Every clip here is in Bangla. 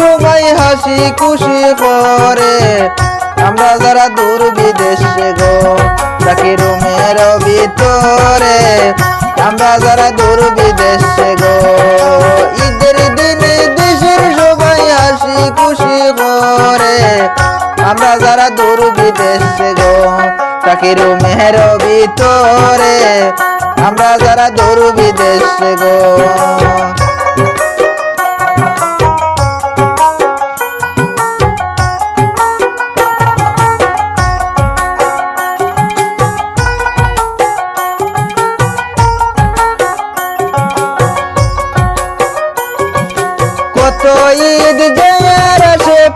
সবাই হাসি খুশি করে। আমরা যারা দূর বিদেশে গো থাকি রুমের ভিতরে। আমরা যারা দূর বিদেশে গো, ঈদের দিনে দেশের সবাই হাসি খুশি করে। আমরা যারা দূর বিদেশে গো থাকি রুমের ভিতরে। আমরা যারা দূর বিদেশে গো।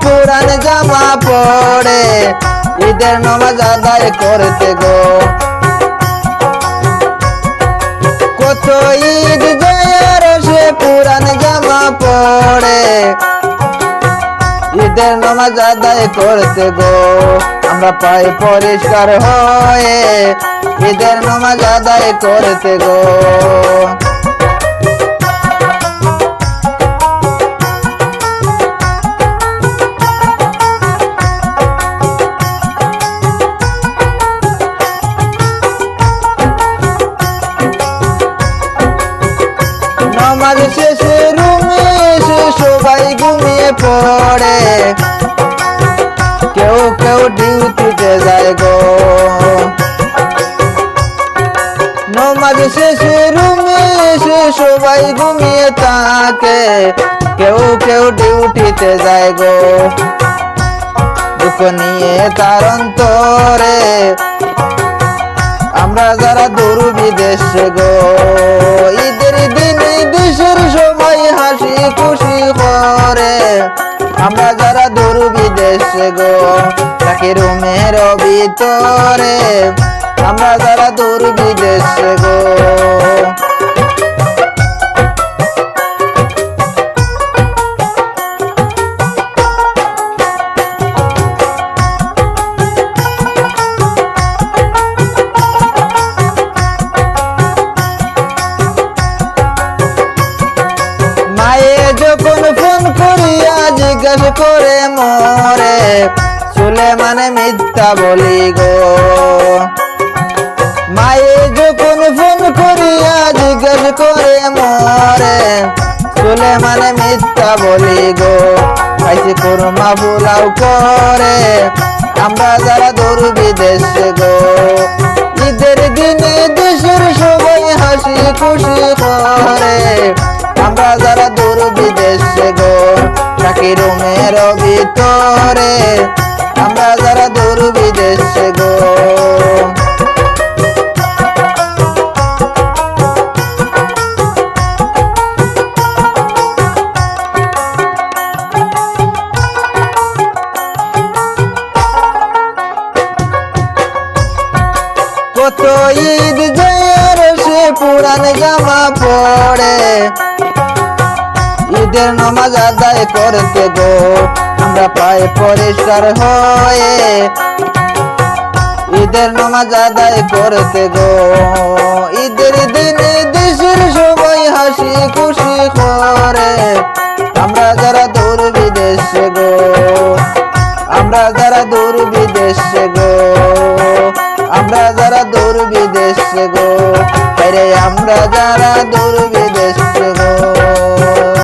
পুরান জামা পড়ে, ঈদের নামাজ আদায় করতে গো। কত ঈদ জয়ার আসে পুরান জামা পড়ে, ঈদের নামাজ আদায় করতে গো। আমরা পাই পরিষ্কার হয়ে ঈদের নামাজ আদায় করতে গো। শেষে রুমে এসে সবাই ঘুমিয়ে পড়ে। কেউ কেউ ডিউটিতে যায় গো। নামাজ শেষে রুমে এসে সবাই ঘুমিয়ে থাকে। কেউ কেউ ডিউটিতে যায় গো। দুঃখ নিয়ে তার অন্তরে আমরা যারা দূর বিদেশে গো। ঈদের গো। তাকে রুমের ভিতরে। আমরা যারা দূর বিদেশে গো। মায়ে যখন জিজ্ঞাসা করে মরে চুলে মানে মিথ্যা বলি গো। মায়ে যখন ফোন করিয়া জিজ্ঞাসা করে মরে চুলে মানে মিথ্যা বলি গো। খাইছি কুরমা পোলাও করে, আমরা যারা দূর বিদেশে গো। রুমের ভিতরে। আমরা যারা দূর বিদেশে গো। কত ঈদ জয়ের সে পুরান জামা পড়ে। ঈদের নামাজ আদায় করতে গো। আমরা পাই পরিষ্কার হয়ে ঈদের নামাজ আদায় করতে গো। ঈদের দিনে দেশের সবাই হাসি খুশি করে। আমরা যারা দূর বিদেশে গো, আমরা যারা দূর বিদেশে গো, আমরা যারা দূর বিদেশে গো, আরে আমরা যারা দূর বিদেশে